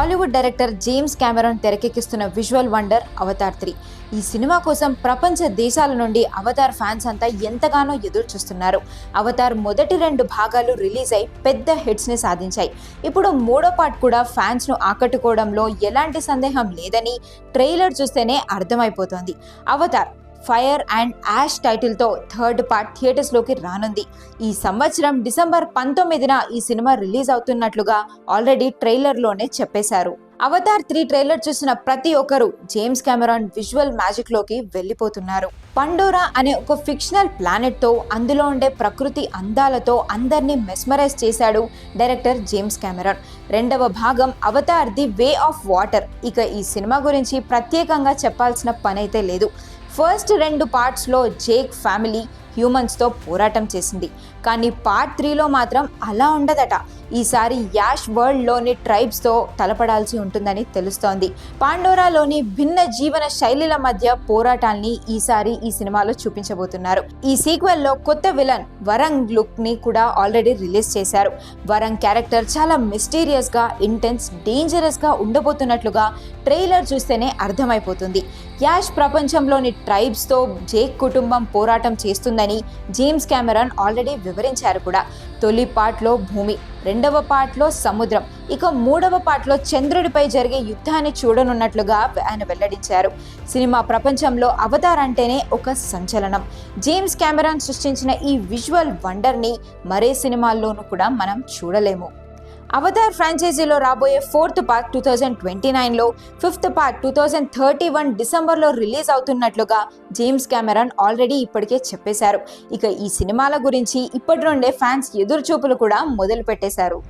Hollywood director James Cameron తెరకెక్కిస్తున్న visual wonder Avatar three. ఈ cinema కోసం ప్రపంచ దేశాల నుండి అవతార్ ఫ్యాన్స్ అంతా ఎంతగానో ఎదురు చూస్తున్నారు అవతార్ మొదటి రెండు భాగాలు రిలీజ్ అయి పెద్ద హిట్స్ని సాధించాయి. ఇప్పుడు మూడో పార్ట్ కూడా ఫ్యాన్స్ను ఆకట్టుకోవడంలో ఎలాంటి సందేహం లేదని ట్రైలర్ చూస్తేనే అర్థమైపోతోంది. అవతార్ ఫైర్ అండ్ యాష్ టైటిల్తో థర్డ్ పార్ట్ థియేటర్స్లోకి రానుంది. ఈ సంవత్సరం డిసెంబర్ పంతొమ్మిదిన ఈ సినిమా రిలీజ్ అవుతున్నట్లుగా ఆల్రెడీ ట్రైలర్లోనే చెప్పేశారు. అవతార్ త్రీ ట్రైలర్ చూసిన ప్రతి ఒక్కరూ జేమ్స్ కెమెరాన్ విజువల్ మ్యాజిక్లోకి వెళ్ళిపోతున్నారు. పండోరా అనే ఒక ఫిక్షనల్ ప్లానెట్తో అందులో ఉండే ప్రకృతి అందాలతో అందరినీ మెస్మరైజ్ చేశాడు డైరెక్టర్ జేమ్స్ కెమెరాన్. రెండవ భాగం Avatar the way of water. ఇక ఈ సినిమా గురించి ప్రత్యేకంగా చెప్పాల్సిన పనైతే లేదు. ఫస్ట్ రెండు పార్ట్స్లో జేక్ ఫ్యామిలీ హ్యూమన్స్తో పోరాటం చేసింది. కానీ పార్ట్ త్రీలో మాత్రం అలా ఉండదట. ఈసారి యాష్ వరల్డ్లోని ట్రైబ్స్తో తలపడాల్సి ఉంటుందని తెలుస్తోంది. పాండోరాలోని భిన్న జీవన శైలిల మధ్య పోరాటాల్ని ఈసారి ఈ సినిమాలో చూపించబోతున్నారు. ఈ సీక్వెల్లో కొత్త విలన్ వరంగ్ లుక్ని కూడా ఆల్రెడీ రిలీజ్ చేశారు. వరంగ్ క్యారెక్టర్ చాలా మిస్టీరియస్గా ఇంటెన్స్ డేంజరస్గా ఉండబోతున్నట్లుగా ట్రైలర్ చూస్తేనే అర్థమైపోతుంది. యాష్ ప్రపంచంలోని ట్రైబ్స్తో జేక్ కుటుంబం పోరాటం చేస్తుందని జేమ్స్ కెమెరాన్ ఆల్రెడీ వివరించారు కూడా. తొలి పార్ట్లో భూమి రెండవ పార్ట్లో సముద్రం ఇక మూడవ పార్ట్లో చంద్రుడిపై జరిగే యుద్ధాన్ని చూడనున్నట్లుగా ఆయన వెల్లడించారు. సినిమా ప్రపంచంలో అవతార్ అంటేనే ఒక సంచలనం. జేమ్స్ కెమెరాన్ సృష్టించిన ఈ విజువల్ వండర్ని మరే సినిమాల్లోనూ కూడా మనం చూడలేము. అవతార్ ఫ్రాంచైజీలో రాబోయే fourth part two thousand twenty నైన్లో fifth part two thousand thirty one డిసెంబర్లో రిలీజ్ అవుతున్నట్లుగా జేమ్స్ కెమెరాన్ ఆల్రెడీ ఇప్పటికే చెప్పేశారు. ఇక ఈ సినిమాల గురించి ఇప్పటి నుండే ఫ్యాన్స్ ఎదురుచూపులు కూడా మొదలు పెట్టేశారు.